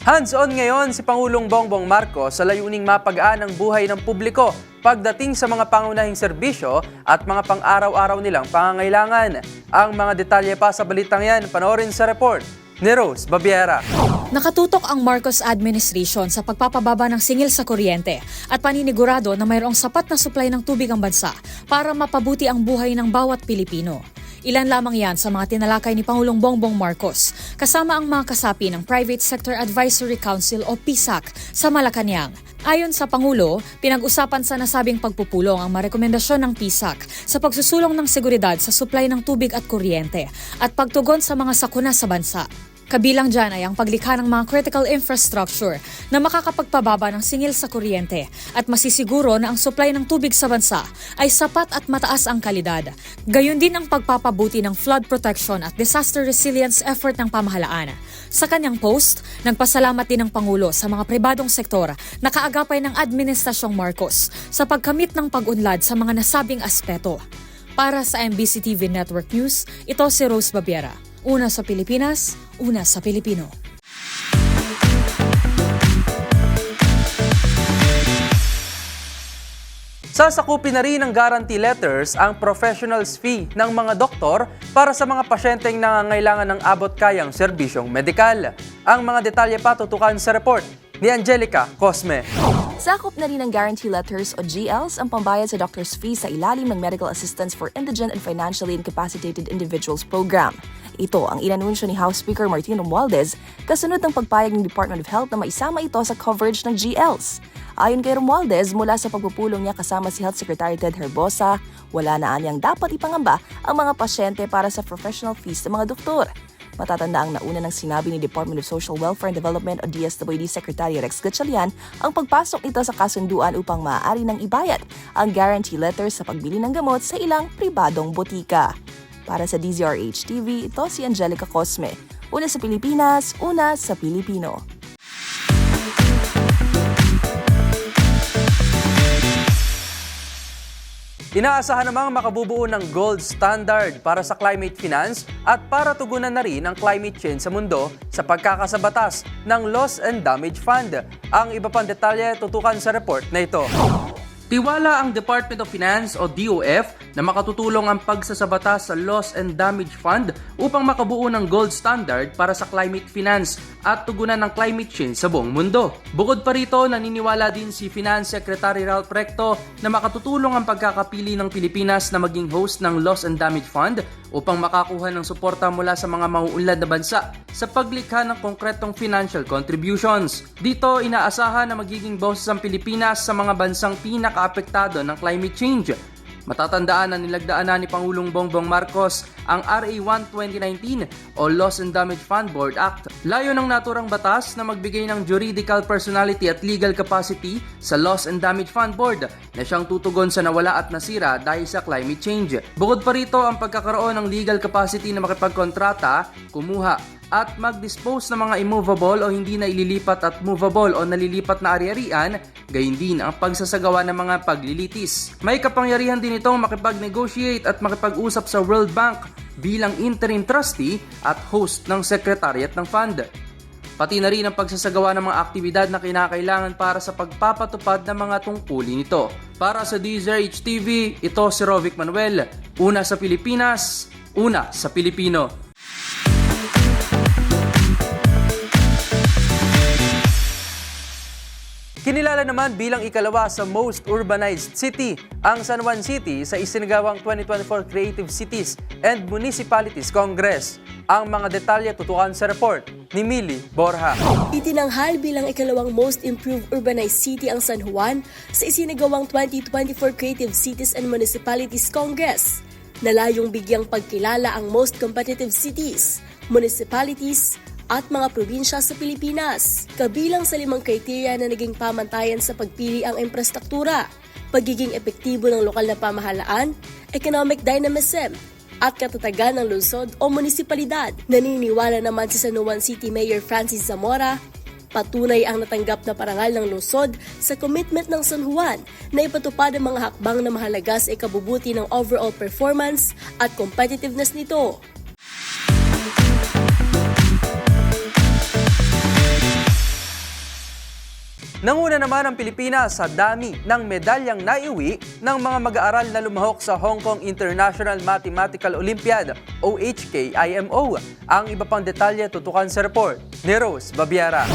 Hands-on ngayon si Pangulong Bongbong Marcos sa layuning mapagaan ang buhay ng publiko pagdating sa mga pangunahing serbisyo at mga pang-araw-araw nilang pangangailangan. Ang mga detalye pa sa balitang yan, panoorin sa report ni Rose Babiera. Nakatutok ang Marcos administration sa pagpapababa ng singil sa kuryente at paninigurado na mayroong sapat na supply ng tubig ang bansa para mapabuti ang buhay ng bawat Pilipino. Ilan lamang yan sa mga tinalakay ni Pangulong Bongbong Marcos kasama ang mga kasapi ng Private Sector Advisory Council o PSAC sa Malacanang. Ayon sa Pangulo, pinag-usapan sa nasabing pagpupulong ang marekomendasyon ng PSAC sa pagsusulong ng seguridad sa supply ng tubig at kuryente at pagtugon sa mga sakuna sa bansa. Kabilang dyan ay ang paglikha ng mga critical infrastructure na makakapagpababa ng singil sa kuryente at masisiguro na ang supply ng tubig sa bansa ay sapat at mataas ang kalidad. Gayon din ang pagpapabuti ng flood protection at disaster resilience effort ng pamahalaan. Sa kanyang post, nagpasalamat din ng Pangulo sa mga pribadong sektor na kaagapay ng Administrasyong Marcos sa pagkamit ng pag-unlad sa mga nasabing aspeto. Para sa MBC TV Network News, ito si Rose Babiera. Una sa Pilipinas, una sa Pilipino. Sasakupin na rin ng guarantee letters ang professionals fee ng mga doktor para sa mga pasyenteng nangangailangan ng abot-kayang serbisyong medikal. Ang mga detalye pa tutukan sa report ni Angelica Cosme. Sakop na rin ng guarantee letters o GLs ang pambayad sa doctor's fee sa ilalim ng Medical Assistance for Indigent and Financially Incapacitated Individuals Program. Ito ang inanunsyo ni House Speaker Martin Romualdez kasunod ng pagpayag ng Department of Health na maisama ito sa coverage ng GLs. Ayon kay Romualdez, mula sa pagpupulong niya kasama si Health Secretary Ted Herbosa, wala na anyang dapat ipangamba ang mga pasyente para sa professional fees ng mga doktor. Matatanda ang nauna ng sinabi ni Department of Social Welfare and Development o DSWD Secretary Rex Gatchalian ang pagpasok nito sa kasunduan upang maaari ng ibayad ang guarantee letters sa pagbili ng gamot sa ilang pribadong botika. Para sa DZRH TV, ito si Angelica Cosme. Una sa Pilipinas, una sa Pilipino. Inaasahan namang makabubuo ng gold standard para sa climate finance at para tugunan na rin ang climate change sa mundo sa pagkakasabatas ng Loss and Damage Fund. Ang iba pang detalye tutukan sa report na ito. Tiwala ang Department of Finance o DOF na makatutulong ang pagsasabata sa Loss and Damage Fund upang makabuo ng gold standard para sa climate finance at tugunan ng climate change sa buong mundo. Bukod pa rito, naniniwala din si Finance Secretary Ralph Recto na makatutulong ang pagkakapili ng Pilipinas na maging host ng Loss and Damage Fund upang makakuha ng suporta mula sa mga mauunlad na bansa sa paglikha ng konkretong financial contributions. Dito, inaasahan na magiging boses ang Pilipinas sa mga bansang pinakaapektado ng climate change. Matatandaan na nilagdaan na ni Pangulong Bongbong Marcos ang RA 1 2019 o Loss and Damage Fund Board Act. Layo ng naturang batas na magbigay ng juridical personality at legal capacity sa Loss and Damage Fund Board na siyang tutugon sa nawala at nasira dahil sa climate change. Bukod pa rito ang pagkakaroon ng legal capacity na makipagkontrata, kumuha at mag-dispose ng mga immovable o hindi na ililipat at movable o nalilipat na ari-arian, gayon din ang pagsasagawa ng mga paglilitis. May kapangyarihan din itong makipag-negotiate at makipag-usap sa World Bank bilang interim trustee at host ng secretariat ng fund. Pati na rin ang pagsasagawa ng mga aktibidad na kinakailangan para sa pagpapatupad ng mga tungkulin nito. Para sa DZRH TV, ito si Rovic Manuel. Una sa Pilipinas, una sa Pilipino. Kinilala naman bilang ikalawa sa most urbanized city ang San Juan City sa isinagawang 2024 Creative Cities and Municipalities Congress. Ang mga detalye tutukan sa report ni Mili Borja. Itinanghal bilang ikalawang most improved urbanized city ang San Juan sa isinagawang 2024 Creative Cities and Municipalities Congress na layong bigyang pagkilala ang most competitive cities, municipalities, at mga probinsya sa Pilipinas. Kabilang sa limang kriteriya na naging pamantayan sa pagpili ang infrastruktura, pagiging epektibo ng lokal na pamahalaan, economic dynamism, at katatagan ng lungsod o munisipalidad. Naniniwala naman si San Juan City Mayor Francis Zamora Patunay ang natanggap na parangal ng lungsod sa commitment ng San Juan na ipatupad ang mga hakbang na mahalaga sa ikabubuti ng overall performance at competitiveness nito. Nanguna naman ang Pilipinas sa dami ng medalyang naiuwi ng mga mag-aaral na lumahok sa Hong Kong International Mathematical Olympiad o HKIMO. Ang iba pang detalye tutukan sa report ni Rose Babiara.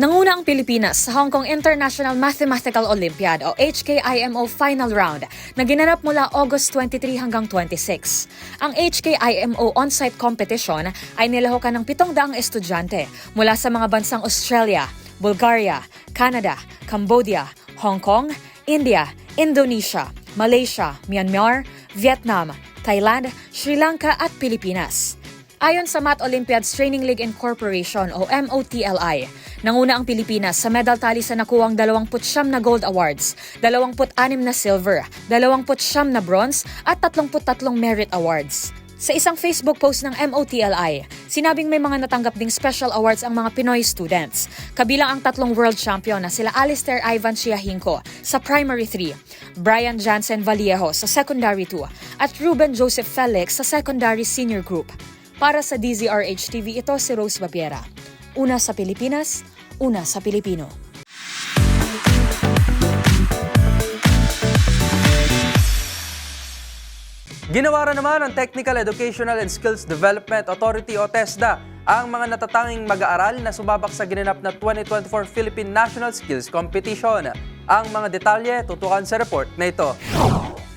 Nanguna ang Pilipinas sa Hong Kong International Mathematical Olympiad o HKIMO Final Round na ginanap mula August 23 hanggang 26. Ang HKIMO on-site competition ay nilahukan ng 700 estudyante mula sa mga bansang Australia, Bulgaria, Canada, Cambodia, Hong Kong, India, Indonesia, Malaysia, Myanmar, Vietnam, Thailand, Sri Lanka at Pilipinas. Ayon sa Math Olympiads Training League Incorporation o MOTLI, nanguna ang Pilipinas sa medal tally sa nakuwang 29 na gold awards, 26 na silver, 29 na bronze at 33 merit awards. Sa isang Facebook post ng MOTLI, sinabing may mga natanggap ding special awards ang mga Pinoy students. Kabilang ang tatlong world champion na sila Alistair Ivan Chiahinko sa primary 3, Brian Jansen Vallejo sa secondary 2, at Ruben Joseph Felix sa secondary senior group. Para sa DZRH TV, ito si Rose Babiera. Una sa Pilipinas, una sa Pilipino. Ginawaran naman ng Technical Educational and Skills Development Authority o TESDA ang mga natatanging mag-aaral na sumabak sa ginanap na 2024 Philippine National Skills Competition. Ang mga detalye tutukan sa report na ito.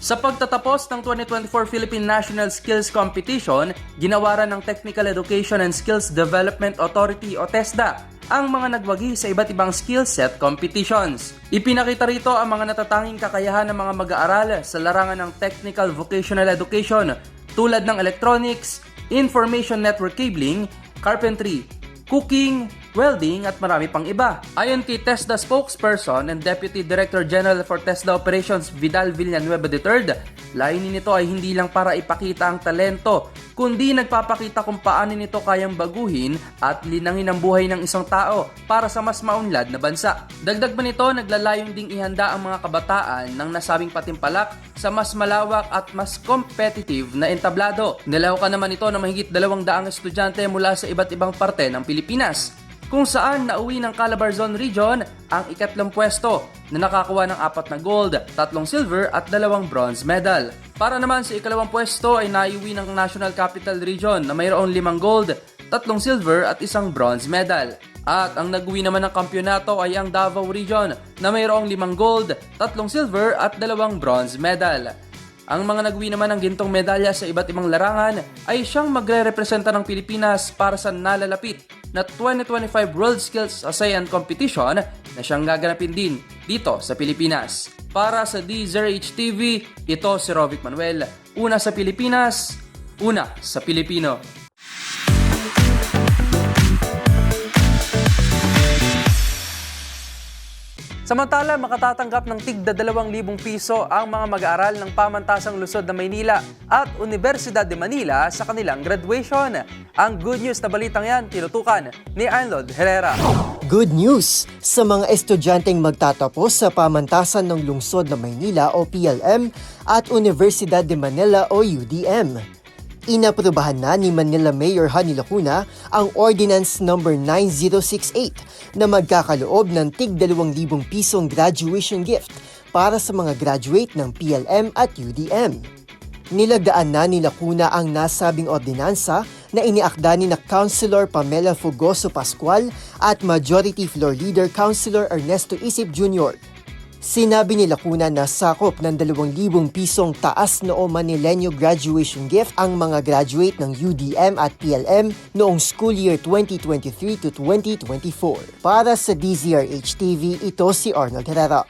Sa pagtatapos ng 2024 Philippine National Skills Competition, ginawaran ng Technical Education and Skills Development Authority o TESDA ang mga nagwagi sa iba't ibang skill set competitions. Ipinakita rito ang mga natatanging kakayahan ng mga mag-aaral sa larangan ng Technical Vocational Education tulad ng electronics, information network cabling, carpentry, cooking, welding at marami pang iba. Ayon kay TESDA spokesperson and Deputy Director General for TESDA Operations Vidal Villanueva III, layunin nito ay hindi lang para ipakita ang talento, kundi nagpapakita kung paano nito kayang baguhin at linangin ang buhay ng isang tao para sa mas maunlad na bansa. Dagdag pa nito, naglalayong ding ihanda ang mga kabataan ng nasabing patimpalak sa mas malawak at mas competitive na entablado. Nilahukan naman ito ng mahigit dalawang daang estudyante mula sa iba't ibang parte ng Pilipinas kung saan nauwi ng Calabarzon Region ang ikatlong pwesto na nakakuha ng apat na gold, tatlong silver at dalawang bronze medal. Para naman sa ikalawang pwesto ay naiuwi ng National Capital Region na mayroong limang gold, tatlong silver at isang bronze medal. At ang nag-uwi naman ng kampyonato ay ang Davao Region na mayroong limang gold, tatlong silver at dalawang bronze medal. Ang mga nagwi naman ng gintong medalya sa iba't ibang larangan ay siyang magre-representa ng Pilipinas para sa nalalapit na 2025 World Skills ASEAN Competition na siyang gaganapin din dito sa Pilipinas. Para sa DZRH TV, ito si Rovic Manuel. Una sa Pilipinas, una sa Pilipino. Samantala, makatatanggap ng tigda 2,000 piso ang mga mag-aaral ng pamantasang lungsod na Maynila at Universidad de Manila sa kanilang graduation. Ang good news na balitang yan, tinutukan ni Arnold Herrera. Good news sa mga estudyanteng magtatapos sa pamantasan ng lungsod na Maynila o PLM at Universidad de Manila o UDM. Inaprubahan na ni Manila Mayor Hani Lacuna ang Ordinance Number 9068 na magkakaloob ng tig 2,000 pisong graduation gift para sa mga graduate ng PLM at UDM. Nilagdaan na ni Lacuna ang nasabing ordinansa na iniakda ni na Councilor Pamela Fugoso Pascual at Majority Floor Leader Councilor Ernesto Isip Jr. Sinabi ni Lacuna na sakop ng 2,000 pisong taas noo Manilenyo graduation gift ang mga graduate ng UDM at PLM noong school year 2023 to 2024. Para sa DZRH TV, ito si Arnold Herrera.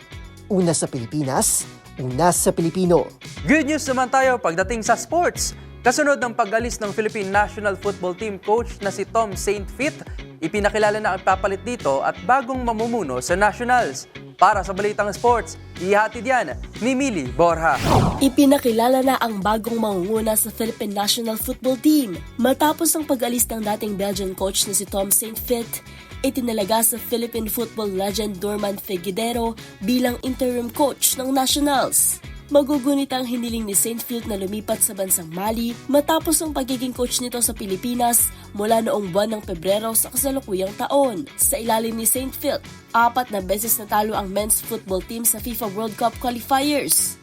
Una sa Pilipinas, una sa Pilipino. Good news naman tayo pagdating sa sports. Kasunod ng pag-alis ng Philippine National Football Team coach na si Tom St. Fit, ipinakilala na ang papalit dito at bagong mamumuno sa Nationals. Para sa Balitang Sports, ihatid yan ni Mili Borja. Ipinakilala na ang bagong mangunguna sa Philippine National Football Team. Matapos ang pag-alis ng dating Belgian coach na si Tom St. Fit, itinalaga sa Philippine football legend Norman Figuidero bilang interim coach ng Nationals. Magugunit ang hiniling ni St. Field na lumipat sa bansang Mali matapos ang pagiging coach nito sa Pilipinas mula noong buwan ng Pebrero sa kasalukuyang taon. Sa ilalim ni St. Field, apat na beses natalo ang men's football team sa FIFA World Cup qualifiers.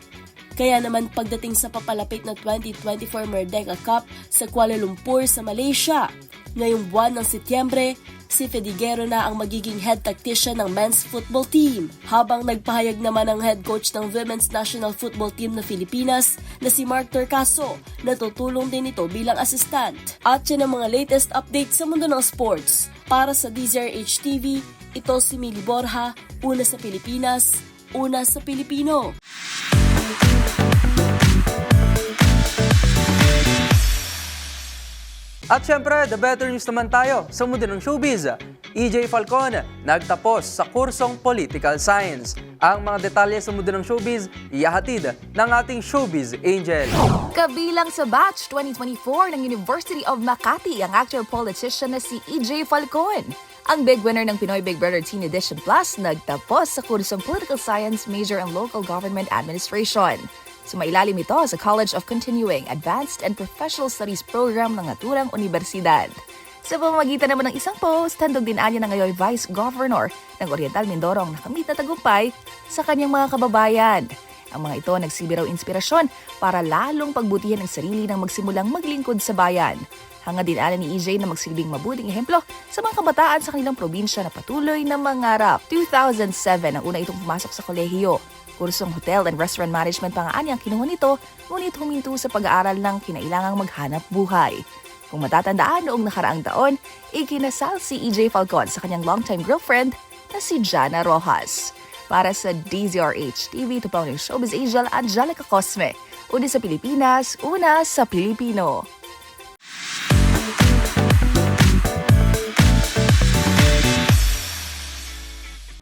Kaya naman pagdating sa papalapit na 2024 Merdeka Cup sa Kuala Lumpur sa Malaysia, ngayong buwan ng Setyembre, si Fediguero na ang magiging head tactician ng men's football team. Habang nagpahayag naman ang head coach ng women's national football team na Pilipinas na si Mark Torcaso na tutulong din ito bilang assistant. At yan ang mga latest updates sa mundo ng sports. Para sa DZRH TV, ito si Mili Borja, una sa Pilipinas, una sa Pilipino. At syempre, the better news naman tayo sa mundo ng showbiz. EJ Falcon nagtapos sa kursong Political Science. Ang mga detalye sa mundo ng showbiz, iyahatid ng ating showbiz angel. Kabilang sa batch 2024 ng University of Makati ang actor-politician na si EJ Falcon. Ang big winner ng Pinoy Big Brother Teen Edition Plus nagtapos sa kursong Political Science Major and Local Government Administration. Sumailalim ito sa College of Continuing Advanced and Professional Studies Program ng naturang universidad. Sa pamamagitan naman ng isang post, handog din anya ng ngayon Vice Governor ng Oriental Mindoro ang nakamit na tagumpay sa kanyang mga kababayan. Ang mga ito nagsibiraw inspirasyon para lalong pagbutihan ang sarili ng magsimulang maglingkod sa bayan. Hanga din ala ni EJ na magsilbing mabuting ehemplo sa mga kabataan sa kanilang probinsya na patuloy na mangarap. 2007 ang una itong pumasok sa kolehiyo. Kursong Hotel and Restaurant Management pa nga ang kinuha nito, ngunit huminto sa pag-aaral ng kinailangang maghanap buhay. Kung matatandaan noong nakaraang taon, ikinasal si EJ Falcon sa kanyang longtime girlfriend na si Jana Rojas. Para sa DZRH TV, ito pa ang Showbiz Angel Angelica Cosme. Una sa Pilipinas, una sa Pilipino.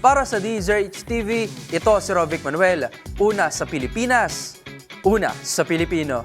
Para sa DZRH TV, ito si Rovic Manuel. Una sa Pilipinas, una sa Pilipino.